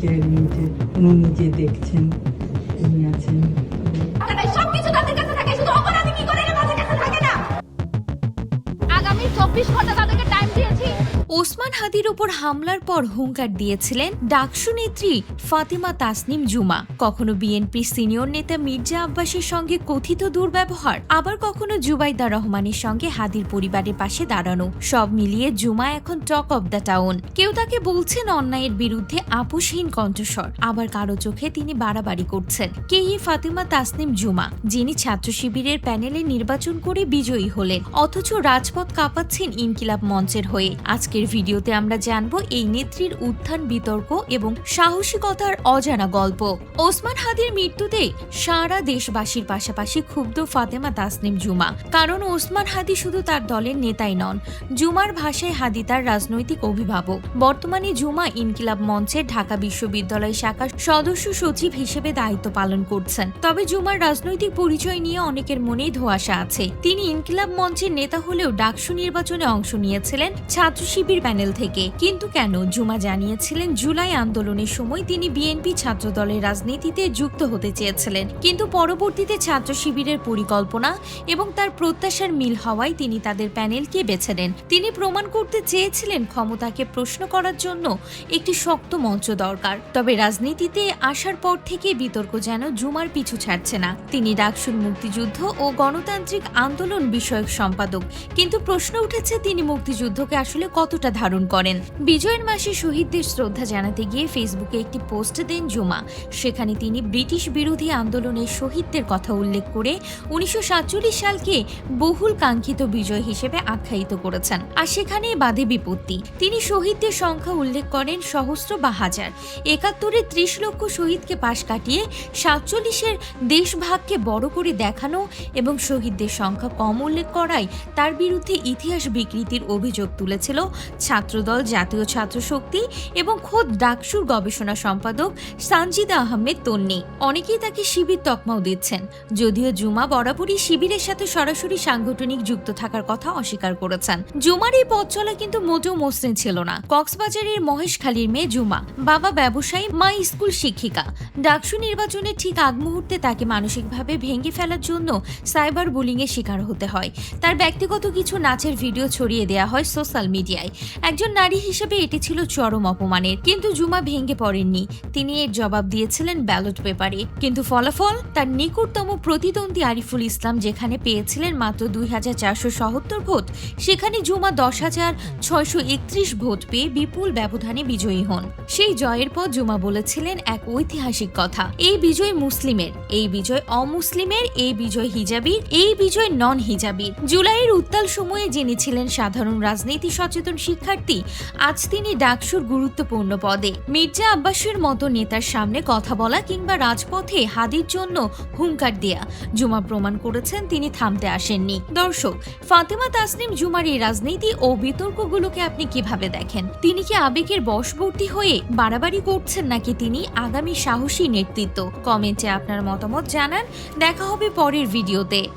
নিচে উনি নিজে দেখছেন উনি আছেন। হাদির উপর হামলার পর হুঙ্কার দিয়েছিলেন ডাকসু নেত্রী ফাতিমা তাসনিম জুমা। কখনো বিএনপি সিনিয়র নেতা মির্জা আব্বাসের সঙ্গে কথিত দুর্ব্যবহার, আবার কখনো জুবাইদা রহমানের সঙ্গে হাদির পরিবারের পাশে দাঁড়ানো। সব মিলিয়ে জুমা এখন টক অব দ্য টাউন। কেউ তাকে বলছেন অন্যায়ের বিরুদ্ধে আপোষহীন কণ্ঠস্বর, আবার কারও চোখে তিনি বাড়াবাড়ি করছেন। কে ই ফাতিমা তাসনিম জুমা, যিনি ছাত্র শিবিরের প্যানেলে নির্বাচন করে বিজয়ী হলেন, অথচ রাজপথ কাঁপাচ্ছেন ইনকিলাব মঞ্চের হয়ে। আজকের ভিডিওতে আমরা জানব এই নেত্রীর উত্থান বিতর্ক এবং সাহসিকতার অজানা গল্প। ওসমান হাদির মৃত্যুতে সারা দেশবাসীর পাশাপাশি ক্ষুব্ধ ফাতেমা তাসনিম জুমা। কারণ ওসমান হাদি শুধু তার দলের নেতাই নন, জুমার ভাষায় হাদি তার রাজনৈতিক অভিভাবক। বর্তমানে জুমা ইনকিলাব মঞ্চের ঢাকা বিশ্ববিদ্যালয় শাখার সদস্য সচিব হিসেবে দায়িত্ব পালন করছেন। তবে জুমার রাজনৈতিক পরিচয় নিয়ে অনেকের মনেই ধোঁয়াশা আছে। তিনি ইনকিলাব মঞ্চের নেতা হলেও ডাকসু নির্বাচনে অংশ নিয়েছিলেন ছাত্র শিবির প্যানেল থেকে। কিন্তু কেন? জুমা জানিয়েছিলেন, জুলাই আন্দোলনের সময় তিনি বিএনপি ছাত্র দলের রাজনীতিতে যুক্ত হতে চেয়েছিলেন। কিন্তু পরবর্তীতে ছাত্র শিবিরের পরিকল্পনা এবং তার প্রত্যাশার মিল হওয়ায় তিনি তাদের প্যানেলকে বেছে নেন। তিনি প্রমাণ করতে চেয়েছিলেন ক্ষমতাকে প্রশ্ন করার জন্য একটি শক্ত মঞ্চ দরকার। তবে রাজনীতিতে আসার পর থেকে বিতর্ক যেন জুমার পিছু ছাড়ছে না। তিনি ডাকসুর মুক্তিযুদ্ধ ও গণতান্ত্রিক আন্দোলন বিষয়ক সম্পাদক। কিন্তু প্রশ্ন উঠেছে, তিনি মুক্তিযুদ্ধকে আসলে কতটা ধারণ করেন। বিজয়ের মাসে শহীদদের শ্রদ্ধা জানাতে গিয়ে ফেসবুকে একটি পোস্ট দেন জুমা। সেখানে তিনি ব্রিটিশ বিরোধী আন্দোলনের শহীদদের কথা উল্লেখ করে উনিশশো সাতচল্লিশ সালকে বহুল কাঙ্ক্ষিত বিজয় হিসেবে আখ্যায়িত করেছেন। আর সেখানে বাদে বিপত্তি। তিনি শহীদদের সংখ্যা উল্লেখ করেন সহস্র বা হাজার। একাত্তরে ত্রিশ লক্ষ শহীদকে পাশ কাটিয়ে সাতচল্লিশের দেশভাগকে বড় করে দেখানো এবং শহীদদের সংখ্যা কম উল্লেখ করায় তার বিরুদ্ধে ইতিহাস বিকৃতির অভিযোগ তুলেছিল ছাত্রদল, জাতীয় ছাত্র শক্তি এবং খোদ ডাকসুর গবেষণা সম্পাদক সানজিদা আহমেদ তন্নি। অনেকেই তাকে শিবির তকমাও দিচ্ছেন। যদিও জুমা বরাবরই শিবিরের সাথে সরাসরি সাংগঠনিক যুক্ত থাকার কথা অস্বীকার করেছেন। জুমার এই পথ চলা কিন্তু মোটেও মসৃণ ছিল না। কক্সবাজারের মহেশখালীর মেয়ে জুমা, বাবা ব্যবসায়ী, মা স্কুল শিক্ষিকা। ডাকসু নির্বাচনের ঠিক আগ মুহূর্তে তাকে মানসিকভাবে ভেঙে ফেলার জন্য সাইবার বুলিং এর শিকার হতে হয়। তার ব্যক্তিগত কিছু নাচের ভিডিও ছড়িয়ে দেওয়া হয় সোশ্যাল মিডিয়ায়। একজন নারী হিসেবে এটি ছিল চরম অপমানের। কিন্তু জুমা ভেঙে পড়েননি। তিনি এর জবাব দিয়েছিলেন ব্যালট পেপারে। কিন্তু ফলাফল? তার নিকটতম প্রতিদ্বন্দ্বী আরিফুল ইসলাম যেখানে পেয়েছিলেন মাত্র দুই হাজার চারশো সহত্তর ভোট, সেখানে জুমা দশ হাজার ছয়শো একত্রিশ ভোট পেয়ে বিপুল ব্যবধানে বিজয়ী হন। সেই জয়ের পর জুমা বলেছিলেন এক ঐতিহাসিক কথা। এই বিজয় মুসলিমের, এই বিজয় অমুসলিমের, এই বিজয় হিজাবির, এই বিজয় নন হিজাবির জুলাইয়ের উত্তাল সময়ে যিনি ছিলেন সাধারণ রাজনীতি সচেতন শিক্ষার্থী আজ তিনি ডাকসুর গুরুত্বপূর্ণ পদে। মির্জা আব্বাসের মতো নেতার সামনে কথা বলা কিংবা রাজপথে হাদির জন্য হুঙ্কার দেয়া, জুমা প্রমাণ করেছেন তিনি থামতে আসেননি। দর্শক, ফাতেমা তাসনিম জুমার এই রাজনীতি ও বিতর্কগুলোকে আপনি কীভাবে দেখেন? তিনি কি আবেগের বশবর্তী হয়ে বাড়াবাড়ি করছেন নাকি তিনি আগামী সাহসী নেতৃত্ব? কমেন্টে আপনার মতামত জানান। দেখা হবে পরের ভিডিওতে।